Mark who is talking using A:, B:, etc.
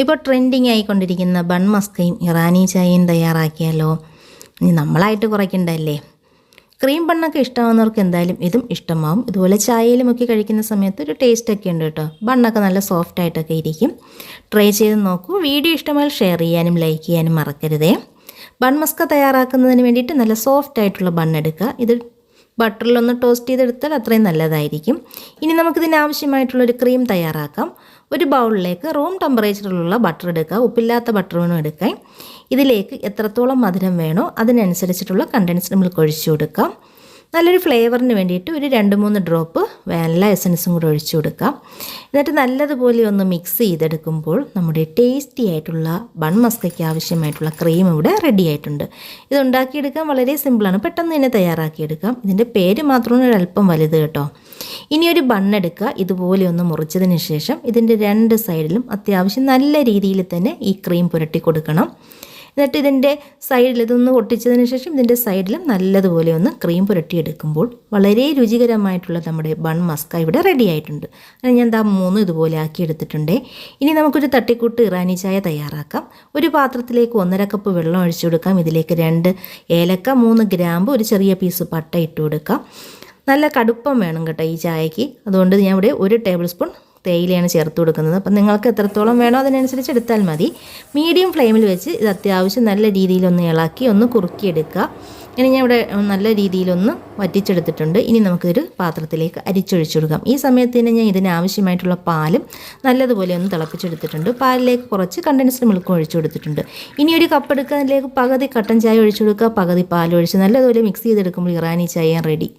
A: ഇപ്പോൾ ട്രെൻഡിങ് ആയിക്കൊണ്ടിരിക്കുന്ന ബൺ മസ്കയും ഇറാനി ചായയും തയ്യാറാക്കിയാലോ? ഇനി നമ്മളായിട്ട് കുറയ്ക്കണ്ടല്ലേ ക്രീം ബണ്ണൊക്കെ ഇഷ്ടമാവുന്നവർക്ക് എന്തായാലും ഇതും ഇഷ്ടമാവും. ഇതുപോലെ ചായയിലുമൊക്കെ കഴിക്കുന്ന സമയത്ത് ഒരു ടേസ്റ്റ് ഒക്കെ ഉണ്ട് കേട്ടോ. ബണ്ണൊക്കെ നല്ല സോഫ്റ്റ് ആയിട്ടൊക്കെ ഇരിക്കും. ട്രൈ ചെയ്ത് നോക്കൂ. വീഡിയോ ഇഷ്ടമായാൽ ഷെയർ ചെയ്യാനും ലൈക്ക് ചെയ്യാനും മറക്കരുതേ. ബൺ മസ്ക തയ്യാറാക്കുന്നതിന് വേണ്ടിയിട്ട് നല്ല സോഫ്റ്റ് ആയിട്ടുള്ള ബണ്ണെടുക്കുക ഇത് ബട്ടറിലൊന്ന് ടോസ്റ്റ് ചെയ്തെടുത്താൽ അത്രയും നല്ലതായിരിക്കും. ഇനി നമുക്കിതിന് ആവശ്യമായിട്ടുള്ളൊരു ക്രീം തയ്യാറാക്കാം. ഒരു ബൗളിലേക്ക് റൂം ടെമ്പറേച്ചറിലുള്ള ബട്ടർ എടുക്കുക. ഉപ്പില്ലാത്ത ബട്ടർ വേണം എടുക്കാൻ. ഇതിലേക്ക് എത്രത്തോളം മധുരം വേണോ അതിനനുസരിച്ചിട്ടുള്ള കണ്ടൻസ് മിൽക്ക് ഒഴിച്ചു കൊടുക്കാം. നല്ലൊരു ഫ്ലേവറിന് വേണ്ടിയിട്ട് ഒരു രണ്ട് മൂന്ന് ഡ്രോപ്പ് വാനില എസൻസും കൂടെ ഒഴിച്ചു കൊടുക്കാം. എന്നിട്ട് നല്ലതുപോലെ ഒന്ന് മിക്സ് ചെയ്തെടുക്കുമ്പോൾ നമ്മുടെ ടേസ്റ്റി ആയിട്ടുള്ള ബൺ മസ്കയ്ക്ക് ആവശ്യമായിട്ടുള്ള ക്രീം ഇവിടെ റെഡി ആയിട്ടുണ്ട്. ഇത് ഉണ്ടാക്കിയെടുക്കാൻ വളരെ സിമ്പിളാണ് പെട്ടെന്ന് തന്നെ തയ്യാറാക്കിയെടുക്കാം. ഇതിന്റെ പേര് മാത്രമാണ് ഒരല്പം വലുത് കേട്ടോ. ഇനി ഒരു ബണ്ണെടുക്കുക ഇതുപോലെ ഒന്ന് മുറിച്ചതിന് ശേഷം ഇതിന്റെ രണ്ട് സൈഡിലും അത്യാവശ്യം നല്ല രീതിയിൽ തന്നെ ഈ ക്രീം പുരട്ടി കൊടുക്കണം. എന്നിട്ട് ഇതിന്റെ സൈഡിൽ ഇതൊന്ന് ഒട്ടിച്ചതിന് ശേഷം ഇതിന്റെ സൈഡിലും നല്ലതുപോലെ ഒന്ന് ക്രീം പുരട്ടിയെടുക്കുമ്പോൾ വളരെ രുചികരമായിട്ടുള്ള നമ്മുടെ ബൺ മസ്ക ഇവിടെ റെഡി ആയിട്ടുണ്ട്. അങ്ങനെ ഞാൻ ദാ മൂന്ന് ഇതുപോലെ ആക്കി എടുത്തിട്ടുണ്ട് ഇനി നമുക്കൊരു തട്ടിക്കൂട്ട് ഇറാനി ചായ തയ്യാറാക്കാം. ഒരു പാത്രത്തിലേക്ക് ഒന്നര കപ്പ് വെള്ളം ഒഴിച്ചു കൊടുക്കാം. ഇതിലേക്ക് രണ്ട് ഏലക്ക മൂന്ന് ഗ്രാമ്പ് ഒരു ചെറിയ പീസ് പട്ട ഇട്ട് കൊടുക്കാം. നല്ല കടുപ്പം വേണം കേട്ടോ ഈ ചായക്ക് അതുകൊണ്ട് ഞാൻ ഇവിടെ ഒരു ടേബിൾ സ്പൂൺ തേയിലയാണ് ചേർത്ത് കൊടുക്കുന്നത്. അപ്പം നിങ്ങൾക്ക് എത്രത്തോളം വേണോ അതിനനുസരിച്ച് എടുത്താൽ മതി. മീഡിയം ഫ്ലെയിമിൽ വെച്ച് ഇത് അത്യാവശ്യം നല്ല രീതിയിലൊന്ന് ഇളക്കി ഒന്ന് കുറുക്കിയെടുക്കുക. ഇനി ഞാൻ ഇവിടെ നല്ല രീതിയിലൊന്ന് വറ്റിച്ചെടുത്തിട്ടുണ്ട്. ഇനി നമുക്കൊരു പാത്രത്തിലേക്ക് അരിച്ചൊഴിച്ചു കൊടുക്കാം. ഈ സമയത്ത് തന്നെ ഞാൻ ഇതിന് ആവശ്യമായിട്ടുള്ള പാലും നല്ലതുപോലെ ഒന്ന് തിളപ്പിച്ചെടുത്തിട്ടുണ്ട്. പാലിലേക്ക് കുറച്ച് കണ്ടൻസ്ഡ് മിൽക്കും ഒഴിച്ചു കൊടുത്തിട്ടുണ്ട്. ഇനി ഒരു കപ്പ് എടുക്കുക അതിലേക്ക് പകുതി കട്ടൻ ചായ ഒഴിച്ചു കൊടുക്കുക. പകുതി പാൽ ഒഴിച്ച് നല്ലതുപോലെ മിക്സ് ചെയ്തെടുക്കുമ്പോൾ ഇറാനി ചായ റെഡി.